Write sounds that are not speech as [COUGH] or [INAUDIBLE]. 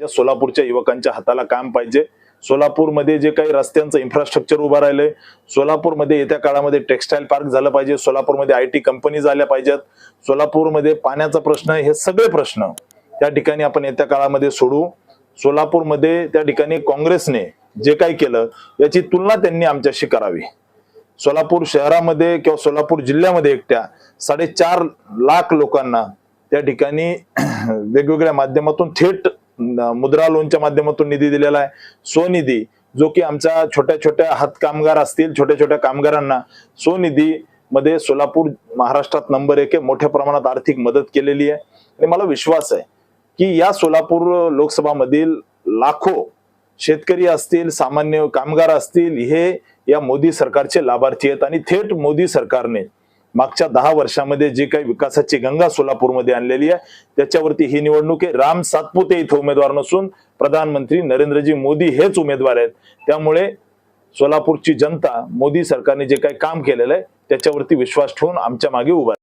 सोलापूरच्या युवकांच्या हाताला काम पाहिजे. सोलापूरमध्ये जे काही रस्त्यांचं इन्फ्रास्ट्रक्चर उभं राहिलंय सोलापूरमध्ये येत्या काळामध्ये टेक्स्टाईल पार्क झालं पाहिजे सोलापूरमध्ये आय टी कंपनी झाल्या पाहिजेत सोलापूरमध्ये पाण्याचा प्रश्न हे सगळे प्रश्न त्या ठिकाणी आपण येत्या काळामध्ये सोडू. सोलापूरमध्ये त्या ठिकाणी काँग्रेसने जे काही केलं याची तुलना त्यांनी आमच्याशी करावी. सोलापूर शहरामध्ये किंवा सोलापूर जिल्ह्यामध्ये एकट्या साडेचार लाख लोकांना त्या ठिकाणी [CLEARS THROAT] वेगवेगळ्या माध्यमातून थेट मुद्रा लोनच्या माध्यमातून निधी दिलेला आहे. स्वनिधी जो की आमच्या छोट्या छोट्या हात कामगार असतील छोट्या छोट्या कामगारांना स्वनिधी मध्ये सोलापूर महाराष्ट्रात नंबर एक आहे. मोठ्या प्रमाणात आर्थिक मदत केलेली आहे. आणि मला विश्वास आहे की या सोलापूर लोकसभा मधील लाखो शेतकरी असतील सामान्य कामगार असतील हे या मोदी सरकारचे लाभार्थी आहेत. आणि थेट मोदी सरकारने मागच्या दहा वर्षामध्ये जे काही विकासाची गंगा सोलापूरमध्ये आणलेली आहे त्याच्यावरती ही निवडणूक आहे राम सातपुते इथे उमेदवार नसून प्रधानमंत्री नरेंद्रजी मोदी हेच उमेदवार आहेत त्यामुळे सोलापूरची जनता मोदी सरकारने जे काही काम केलेलं आहे त्याच्यावरती विश्वास ठेवून आमच्या मागे उभा आहे.